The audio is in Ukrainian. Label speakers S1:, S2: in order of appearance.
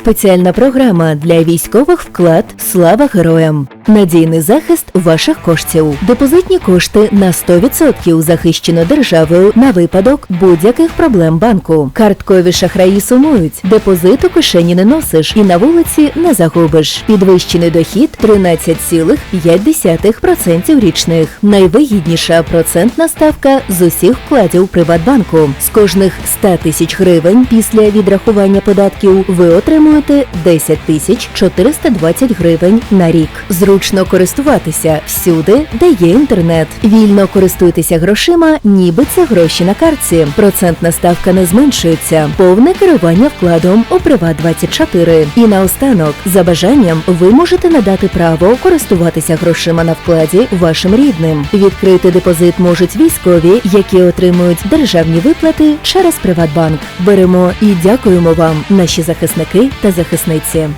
S1: Спеціальна програма для військових вклад Слава героям. Надійний захист ваших коштів. Депозитні кошти на 100% захищено державою на випадок будь-яких проблем банку. Карткові шахраї сумують. Депозит у кишені не носиш і на вулиці не загубиш. Підвищений дохід 13,5% річних. Найвигідніша процентна ставка з усіх вкладів Приватбанку. З кожних 100 тисяч гривень після відрахування податків ви отримуєте 10 тисяч 420 гривень на рік. Зручно користуватися всюди, де є інтернет. Вільно користуйтеся грошима, ніби це гроші на картці. Процентна ставка не зменшується. Повне керування вкладом у Приват 24 І наостанок, за бажанням, ви можете надати право користуватися грошима на вкладі вашим рідним. Відкрити депозит можуть військові, які отримують державні виплати через Приватбанк. Беремо і дякуємо вам, наші захисники та захисниці.